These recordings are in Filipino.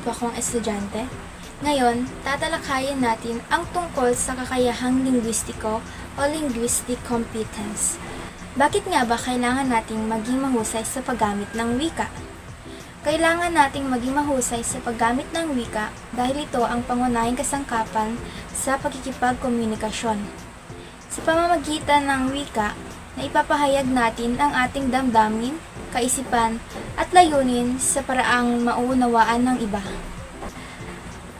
kapwa kong estudyante. Ngayon, tatalakayin natin ang tungkol sa kakayahang linguistiko o linguistic competence. Bakit nga ba kailangan nating maging mahusay sa paggamit ng wika? Kailangan nating maging mahusay sa paggamit ng wika dahil ito ang pangunahing kasangkapan sa pagkikipagkomunikasyon. Sa pamamagitan ng wika, na ipapahayag natin ang ating damdamin, kaisipan, at layunin sa paraang mauunawaan ng iba.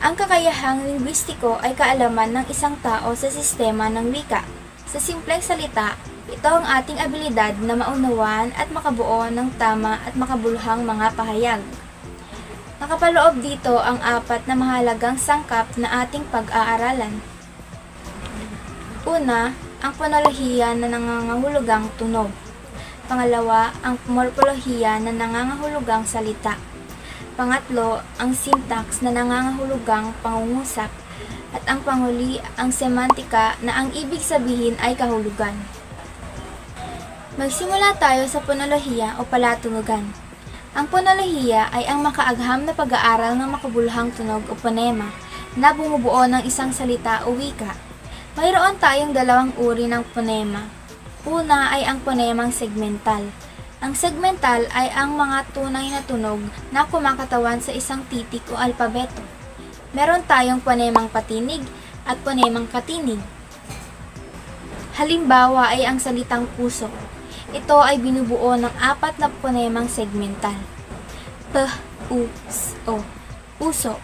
Ang kakayahang linguistiko ay kaalaman ng isang tao sa sistema ng wika. Sa simpleng salita, ito ang ating abilidad na maunawaan at makabuo ng tama at makabuluhang mga pahayag. Nakapaloob dito ang apat na mahalagang sangkap na ating pag-aaralan. Una, ang ponolohiya na nangangahulugang tunog. Pangalawa, ang morpolohiya na nangangahulugang salita. Pangatlo, ang syntax na nangangahulugang pangungusap. At ang panghuli, ang semantika na ang ibig sabihin ay kahulugan. Magsimula tayo sa ponolohiya o palatunugan. Ang ponolohiya ay ang makaagham na pag-aaral ng makabuluhang tunog o ponema na bumubuo ng isang salita o wika. Mayroon tayong dalawang uri ng ponema. Una ay ang ponemang segmental. Ang segmental ay ang mga tunay na tunog na kumakatawan sa isang titik o alpabeto. Meron tayong ponemang patinig at ponemang katinig. Halimbawa ay ang salitang puso. Ito ay binubuo ng apat na ponemang segmental. P, U, S, O. Puso.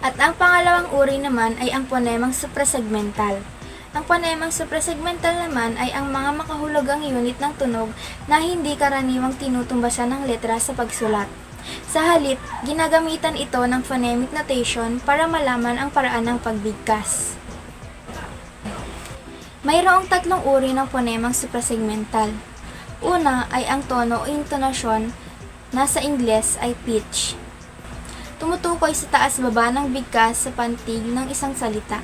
At ang pangalawang uri naman ay ang ponemang suprasegmental. Ang ponemang suprasegmental naman ay ang mga makahulugang unit ng tunog na hindi karaniwang tinutumbasan ng letra sa pagsulat. Sa halip, ginagamitan ito ng phonemic notation para malaman ang paraan ng pagbigkas. Mayroong tatlong uri ng ponemang suprasegmental. Una ay ang tono o intonasyon na sa Ingles ay pitch. Tumutukoy sa taas-baba ng bigkas sa pantig ng isang salita.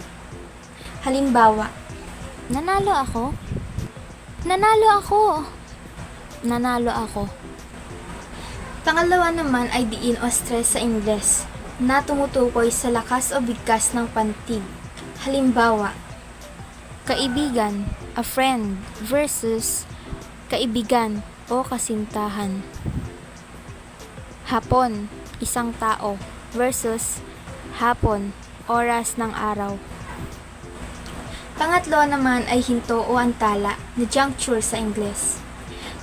Halimbawa, Nanalo ako? Nanalo ako! Nanalo ako. Pangalawa naman ay diin o stress sa Ingles na tumutukoy sa lakas o bigkas ng pantig. Halimbawa, Kaibigan, a friend, versus kaibigan o kasintahan. Hapon, isang tao, versus hapon, oras ng araw. Pangatlo naman ay hinto o antala na juncture sa Ingles.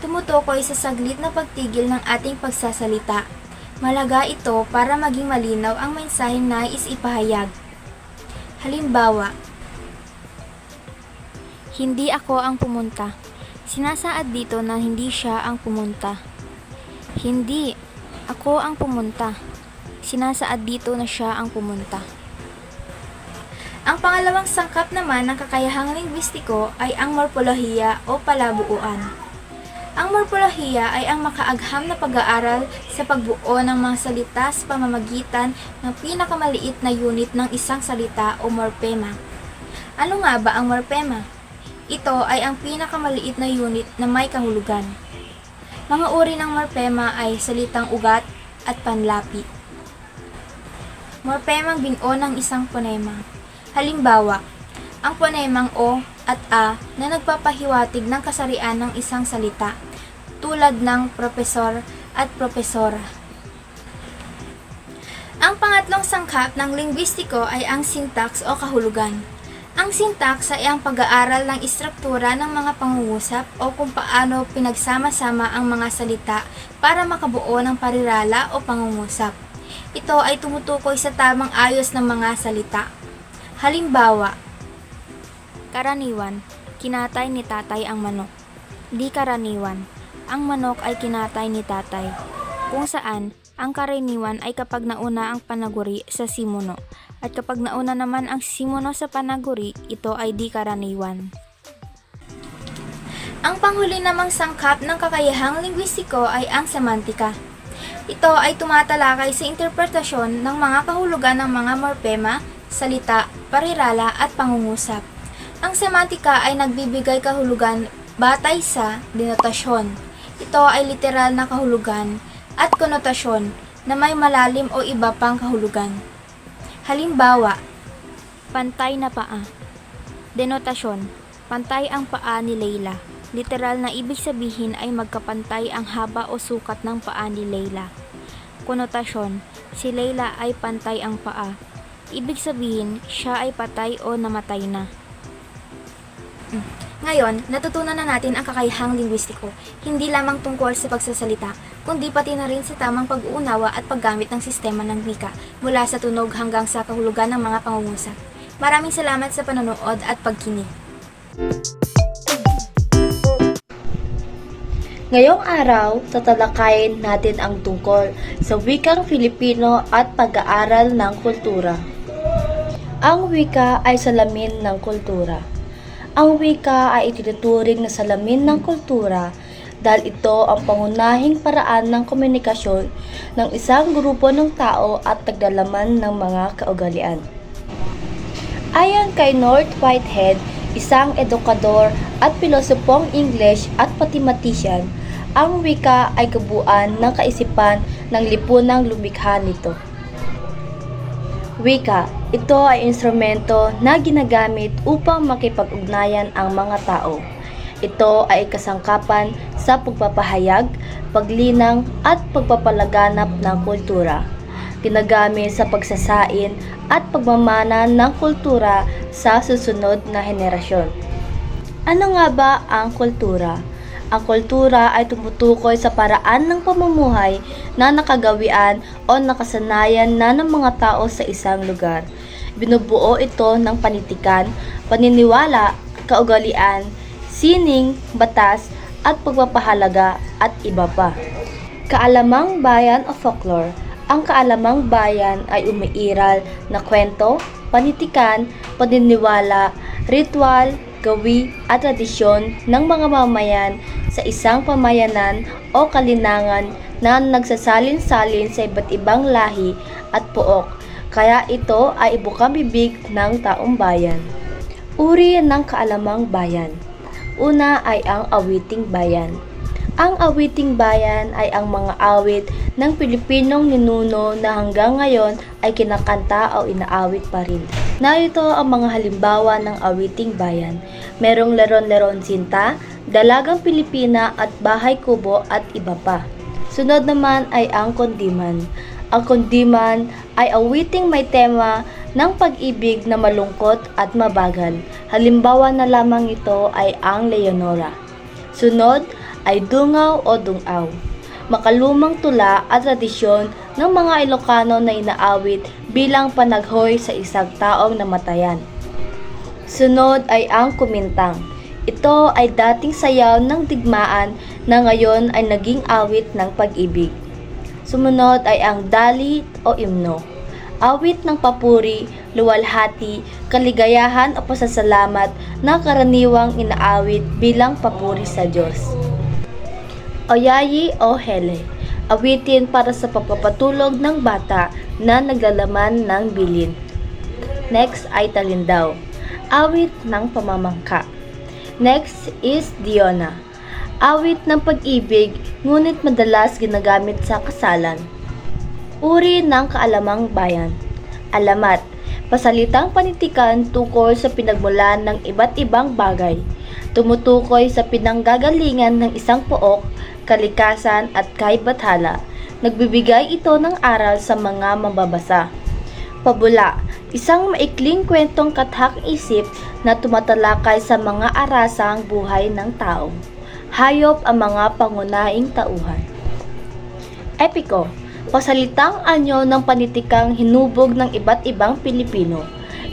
Tumutukoy sa saglit na pagtigil ng ating pagsasalita. Malaga ito para maging malinaw ang mensaheng nais ipahayag. Halimbawa, Hindi ako ang pumunta. Sinasaad dito na hindi siya ang pumunta. Hindi, ako ang pumunta. Sinasaad dito na siya ang pumunta. Ang pangalawang sangkap naman ng kakayahang linguistiko ay ang morpolohiya o palabuuan. Ang morpolohiya ay ang makaagham na pag-aaral sa pagbuo ng mga salita sa pamamagitan ng pinakamaliit na unit ng isang salita o morpema. Ano nga ba ang morpema? Ito ay ang pinakamaliit na unit na may kahulugan. Mga uri ng morpema ay salitang ugat at panlapi. Morpemang binuo ng isang ponema. Halimbawa, ang ponemang O at A na nagpapahiwatig ng kasarian ng isang salita, tulad ng profesor at propesora. Ang pangatlong sangkap ng linguistiko ay ang syntax o kahulugan. Ang syntax ay ang pag-aaral ng istruktura ng mga pangungusap o kung paano pinagsama-sama ang mga salita para makabuo ng parirala o pangungusap. Ito ay tumutukoy sa tamang ayos ng mga salita. Halimbawa, Karaniwan, kinatay ni tatay ang manok. Di karaniwan, ang manok ay kinatay ni tatay. Kung saan, ang karaniwan ay kapag nauna ang panaguri sa simuno, at kapag nauna naman ang simuno sa panaguri, ito ay di karaniwan. ang panghuli namang sangkap ng kakayahang linguistiko ay ang semantika. Ito ay tumatalakay sa interpretasyon ng mga kahulugan ng mga morpema, salita, parirala at pangungusap. Ang semantika ay nagbibigay kahulugan batay sa denotasyon. Ito ay literal na kahulugan at konotasyon na may malalim o iba pang kahulugan. Halimbawa, Pantay na paa. Denotasyon. Pantay ang paa ni Leila. Literal na ibig sabihin ay magkapantay ang haba o sukat ng paa ni Leila. Konotasyon. Si Leila ay pantay ang paa. Ibig sabihin, siya ay patay o namatay na. Ngayon, natutunan na natin ang kakayahang linguistiko, hindi lamang tungkol sa pagsasalita, kundi pati na rin sa tamang pag-uunawa at paggamit ng sistema ng wika mula sa tunog hanggang sa kahulugan ng mga pangungusap. Maraming salamat sa panonood at pagkinig. Ngayong araw, tatalakayin natin ang tungkol sa wikang Filipino at pag-aaral ng kultura. Ang wika ay salamin ng kultura. Ang wika ay itinuturing na salamin ng kultura dahil ito ang pangunahing paraan ng komunikasyon ng isang grupo ng tao at nagdalaman ng mga kaugalian. Ayon kay North Whitehead, isang edukador at pilosopong English at mathematician, ang wika ay kabuuan ng kaisipan ng lipunang lumikha nito. Wika, ito ay instrumento na ginagamit upang makipag-ugnayan ang mga tao. Ito ay kasangkapan sa pagpapahayag, paglinang at pagpapalaganap ng kultura. Ginagamit sa pagsasain at pagmamana ng kultura sa susunod na henerasyon. Ano nga ba ang kultura? Ang kultura ay tumutukoy sa paraan ng pamumuhay na nakagawian o nakasanayan na ng mga tao sa isang lugar. Binubuo ito ng panitikan, paniniwala, kaugalian, sining, batas, at pagpapahalaga at iba pa. Kaalamang bayan o folklore Ang kaalamang bayan ay umiiral na kwento, panitikan, paniniwala, ritual, gawi at tradisyon ng mga mamayan sa isang pamayanan o kalinangan na nagsasalin-salin sa iba't ibang lahi at pook, kaya ito ay ibukang bibig ng taong bayan. Uri ng kaalamang bayan. Una ay ang awiting bayan. Ang awiting bayan ay ang mga awit ng Pilipinong ninuno na hanggang ngayon ay kinakanta o inaawit pa rin. Narito ang mga halimbawa ng awiting bayan. Merong leron-leron sinta, dalagang Pilipina at bahay kubo at iba pa. Sunod naman ay ang kondiman. Ang kondiman ay awiting may tema ng pag-ibig na malungkot at mabagal. Halimbawa na lamang ito ay ang Leonora. Sunod ay dungaw o dungaw. Makalumang tula at tradisyon ng mga Ilocano na inaawit bilang panaghoy sa isang taong namatayan. Sunod ay ang kumintang. Ito ay dating sayaw ng digmaan na ngayon ay naging awit ng pag-ibig. Sumunod ay ang dali o imno. Awit ng papuri, luwalhati, kaligayahan o pasasalamat na karaniwang inaawit bilang papuri sa Diyos. Oyayi o Hele. Awitin para sa pagpapatulog ng bata na naglalaman ng bilin. Next ay Talindaw. Awit ng pamamangka. Next is Diona. Awit ng pag-ibig, ngunit madalas ginagamit sa kasalan. Uri ng kaalamang bayan. Alamat. Pasalitang panitikan tungkol sa pinagmulan ng iba't ibang bagay. Tumutukoy sa pinanggagalingan ng isang pook, kalikasan at kaibathala. Nagbibigay ito ng aral sa mga mambabasa. Pabula, isang maikling kwentong kathak-isip na tumatalakay sa mga arasang buhay ng tao. Hayop ang mga pangunahing tauhan. Epiko, pasalitang anyo ng panitikang hinubog ng iba't ibang Pilipino.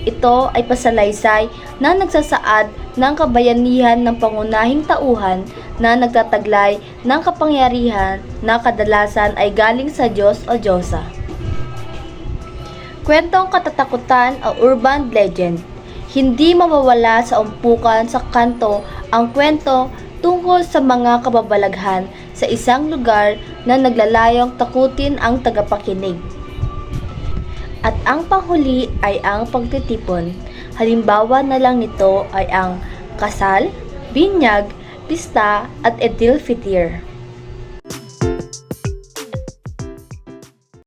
Ito ay pasalaysay na nagsasaad ng kabayanihan ng pangunahing tauhan na nagtataglay ng kapangyarihan na kadalasan ay galing sa Diyos o Diyosa. Kwentong katatakutan o urban legend. Hindi mawawala sa umpukan sa kanto ang kwento tungkol sa mga kababalaghan sa isang lugar na naglalayong takutin ang tagapakinig. At ang panghuli ay ang pagtitipon. Halimbawa na lang nito ay ang kasal, binyag, pista at edil fitir.